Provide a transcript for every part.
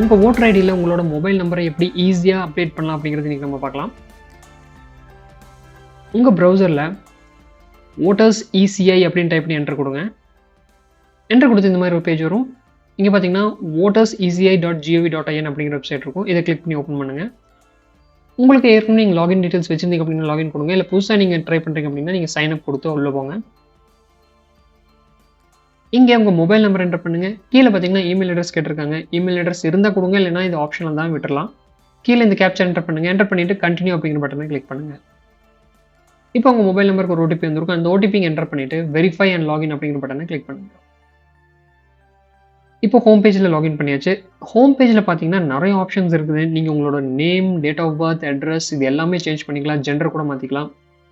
உங்கள் ஓட்டர் ஐடியில் உங்களோட மொபைல் நம்பரை எப்படி ஈஸியாக அப்டேட் பண்ணலாம் அப்படிங்கிறது இன்றைக்கி நம்ம பார்க்கலாம். உங்கள் ப்ரௌசரில் ஓட்டர்ஸ் இசிஐ அப்படின்னு டைப் பண்ணி என்டர் கொடுங்க. என்டர் கொடுத்து இந்த மாதிரி ஒரு பேஜ் வரும். இங்கே பார்த்தீங்கன்னா voters ECI dot GOV dot IN அப்படிங்கிற வெப்சைட் இருக்கும். இதை கிளிக் பண்ணி ஓப்பன் பண்ணுங்கள் உங்களுக்கு ஏற்கனவே நீங்கள் லாகின் டீட்டெயில்ஸ் வச்சிருந்தீங்க அப்படின்னா லாகின் கொடுங்க. இல்லை புதுசாக நீங்கள் ட்ரை பண்ணுறீங்க அப்படின்னா நீங்கள் சைன் அப் கொடுத்து உள்ளே போங்க. இங்கே உங்கள் மொபைல் நம்பர் என்டர் பண்ணுங்க. கீழே பார்த்தீங்கன்னா இமெயில் அட்ரஸ் கேட்டிருக்காங்க. இமெயில் அட்ரஸ் இருந்தால் கொடுங்க இல்லைனா இது ஆப்ஷனில் தான் விட்டுடலாம் கீழே இந்த கேப்சர் என்டர் பண்ணுங்க. என்டர் பண்ணிவிட்டு கண்டினியூ அப்படிங்கிற பட்டனை கிளிக் பண்ணுங்கள் இப்போ உங்கள் மொபைல் நம்பருக்கு ஒரு ஓடிபி வந்திருக்கும். அந்த ஓடிபி என்டர் பண்ணிவிட்டு வெரிஃபை அண்ட் லாகின் அப்படிங்கிற பட்டனை கிளிக் பண்ணுங்கள் இப்போ ஹோம் பேஜில் லாகின் பண்ணியாச்சு. ஹோம் பேஜில் பார்த்தீங்கன்னா நிறைய ஆப்ஷன்ஸ் இருக்குது. நீங்கள் உங்களோட name date of birth address இது எல்லாமே சேஞ்ச் பண்ணிக்கலாம். ஜெண்டர் கூட மாற்றிக்கலாம்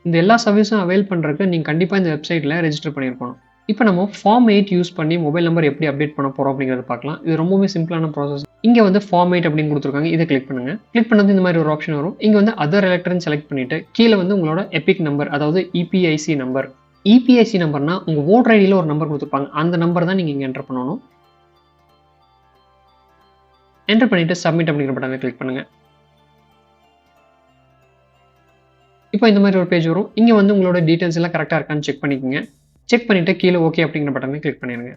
இந்த எல்லா சர்வீஸும் அவைல் பண்ணுறதுக்கு நீங்கள் கண்டிப்பாக இந்த வெப்சைட்டில் ரெஜிஸ்டர் பண்ணியிருக்கணும். இப்போ நம்ம ஃபார்ம் எயிட் யூஸ் பண்ணி மொபைல் நம்பர் எப்படி அப்டேட் பண்ண போகிறோம் அப்படிங்கிறத பார்க்கலாம். இது ரொம்பவே சிம்பிளான ப்ராசஸ் இங்கே வந்து ஃபார்ம் எயிட் அப்படின்னு கொடுத்துருக்காங்க. இதை கிளிக் பண்ணுங்கள் கிளிக் பண்ணது இந்த மாதிரி ஒரு ஆப்ஷன் வரும். இங்கே வந்து அதர் எலக்ட்ரன் செலக்ட் பண்ணிவிட்டு கீழே வந்து உங்களோட எபிக் நம்பர் அதாவது இபிஐசி நம்பர் இபிஐசி நம்பர்னா உங்கள் ஓட்டர் ஐடியில் ஒரு நம்பர் கொடுத்துருப்பாங்க. அந்த நம்பர் தான் நீங்கள் இங்கே என்டர் பண்ணணும். என்டர் பண்ணிவிட்டு சப்மிட் அப்படிங்கிற பட்டனை கிளிக் பண்ணுங்க. இப்போ இந்த மாதிரி ஒரு பேஜ் வரும். இங்கே வந்து உங்களோட டீட்டெயில்ஸ் எல்லாம் கரெக்டாக இருக்கான்னு செக் பண்ணிக்கோங்க. செக் பண்ணிவிட்டு கீழே ஓகே அப்படிங்கிற பட்டனை கிளிக் பண்ணிடுங்க.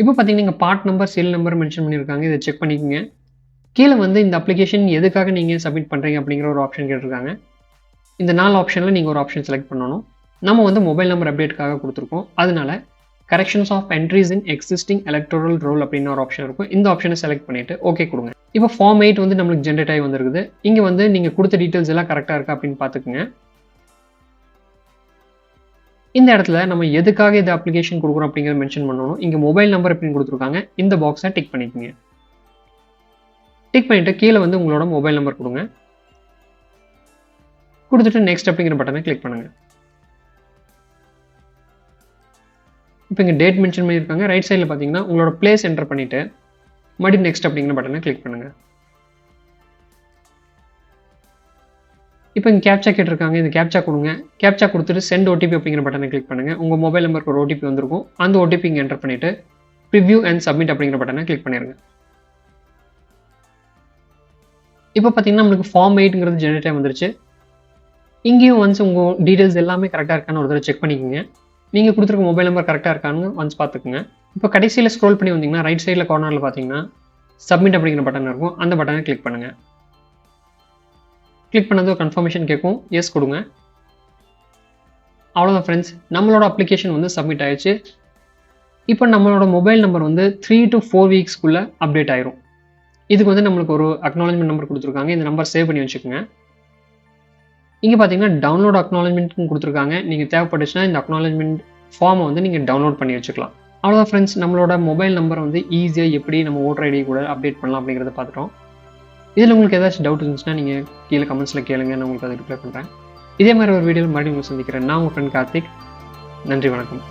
இப்போ பார்த்தீங்கன்னா நீங்கள் part number cell number mention பண்ணியிருக்காங்க. இதை செக் பண்ணிக்கோங்க. கீழே வந்து இந்த அப்ளிகேஷன் எதுக்காக நீங்கள் சப்மிட் பண்ணுறீங்க அப்படிங்கிற ஒரு ஆப்ஷன் கேட்டிருக்காங்க. இந்த நாலு ஆப்ஷனில் நீங்கள் ஒரு ஆப்ஷன் செலக்ட் பண்ணணும். நம்ம வந்து மொபைல் நம்பர் அப்டேட்டுக்காக கொடுத்துருக்கோம். அதனால corrections of entries in existing electoral roll அப்படின்னு ஒரு ஆப்ஷன் இருக்கும். இந்த ஆப்ஷனை செலக்ட் பண்ணிட்டு ஓகே கொடுங்க. இப்போ ஃபார்ம் எயிட் வந்து நம்மளுக்கு ஜென்ரேட் ஆகி வந்திருக்குது. இங்கே வந்து நீங்கள் கொடுத்த டீட்டெயில்ஸ் எல்லாம் கரெக்டாக இருக்கா அப்படின்னு பார்த்துக்குங்க. இந்த இடத்துல நம்ம எதுக்காக இந்த அப்ளிகேஷன் கொடுக்குறோம் அப்படிங்கிறத மென்ஷன் பண்ணணும். இங்கே மொபைல் நம்பர் அப்படின்னு கொடுத்துருக்காங்க. இந்த பாக்ஸை டிக் பண்ணிக்கோங்க. டிக் பண்ணிட்டு கீழே வந்து உங்களோட மொபைல் நம்பர் கொடுங்க. கொடுத்துட்டு நெக்ஸ்ட் அப்படிங்கிற பட்டனை கிளிக் பண்ணுங்க. இப்போ இங்கே டேட் மென்ஷன் பண்ணியிருக்காங்க. ரைட் சைடில் பார்த்தீங்கன்னா உங்களோட பிளேஸ் என்டர் பண்ணிவிட்டு மறுபடியும் நெக்ஸ்ட் அப்படிங்கிற பட்டனை கிளிக் பண்ணுங்கள் இப்போ இங்கே கேப்சா கேட்டிருக்காங்க. இந்த கேப்சா கொடுங்க. கேப்சா கொடுத்துட்டு சென்ட் ஓடிபி அப்படிங்கிற பட்டனை கிளிக் பண்ணுங்கள் உங்கள் மொபைல் நம்பருக்கு ஒரு ஓடிபி வந்திருக்கும். அந்த ஓடிபி இங்கே என்டர் பண்ணிவிட்டு ப்ரிவ்யூ அண்ட் சப்மிட் அப்படிங்கிற பட்டனை கிளிக் பண்ணிடுங்க இப்போ பார்த்தீங்கன்னா நம்மளுக்கு ஃபார்ம் எயிட்டுங்கிறது ஜெனரேட்டாக வந்துருச்சு. இங்கேயும் ஒன்ஸ் உங்கள் டீட்டெயில்ஸ் எல்லாமே கரெக்டாக இருக்கான்னு ஒரு தடவை செக் பண்ணிக்கோங்க. நீங்கள் கொடுத்துருக்க மொபைல் நம்பர் கரெக்டாக இருக்கான்னு ஒன்ஸ் பார்த்துக்குங்க. இப்போ கடைசியில் ஸ்க்ரோல் பண்ணி வந்தீங்கன்னா ரைட் சைடில் கார்னரில் பார்த்தீங்கன்னா சப்மிட் அப்படிங்கிற பட்டன் இருக்கும். அந்த பட்டனை கிளிக் பண்ணுங்கள் கிளிக் பண்ணது ஒரு கன்ஃபர்மேஷன் கேட்கும். எஸ் கொடுங்க. அவ்வளோதான் ஃப்ரெண்ட்ஸ் நம்மளோட அப்ளிகேஷன் வந்து சப்மிட் ஆயிடுச்சு. இப்போ நம்மளோட மொபைல் நம்பர் வந்து த்ரீ டு ஃபோர் வீக்ஸ்க்குள்ளே அப்டேட் ஆயிரும். இதுக்கு வந்து நம்மளுக்கு ஒரு அக்னாலஜ்மெண்ட் நம்பர் கொடுத்துருக்காங்க. இந்த நம்பர் சேவ் பண்ணி வச்சுக்கோங்க. இங்கே பார்த்தீங்கன்னா டவுன்லோட் அக்னாலஜ்மெண்ட்னு கொடுத்துருக்காங்க. நீங்கள் தேவைப்பட்டுச்சுன்னா இந்த அக்னாலஜ்மெண்ட் ஃபார்மை வந்து நீங்கள் டவுன்லோட் பண்ணி வச்சுக்கலாம். அவ்வளோதான் ஃப்ரெண்ட்ஸ் நம்மளோட மொபைல் நம்பர் வந்து ஈஸியாக எப்படி நம்ம ஓட்டர் ஐடி கூட அப்டேட் பண்ணலாம் அப்படிங்கிறத பார்த்துட்டோம். இதில் உங்களுக்கு ஏதாச்சும் டவுட் இருந்துச்சுன்னா நீங்கள் கீழே கமெண்ட்ஸில் கேளுங்க. நான் உங்களுக்கு அதை ரிப்ளை பண்ணுறேன் இதே மாதிரி ஒரு வீடியோவில் மறுபடியும் உங்களை சந்திக்கிறேன். நான் உங்கள் ஃப்ரெண்ட் கார்த்திக். நன்றி வணக்கம்.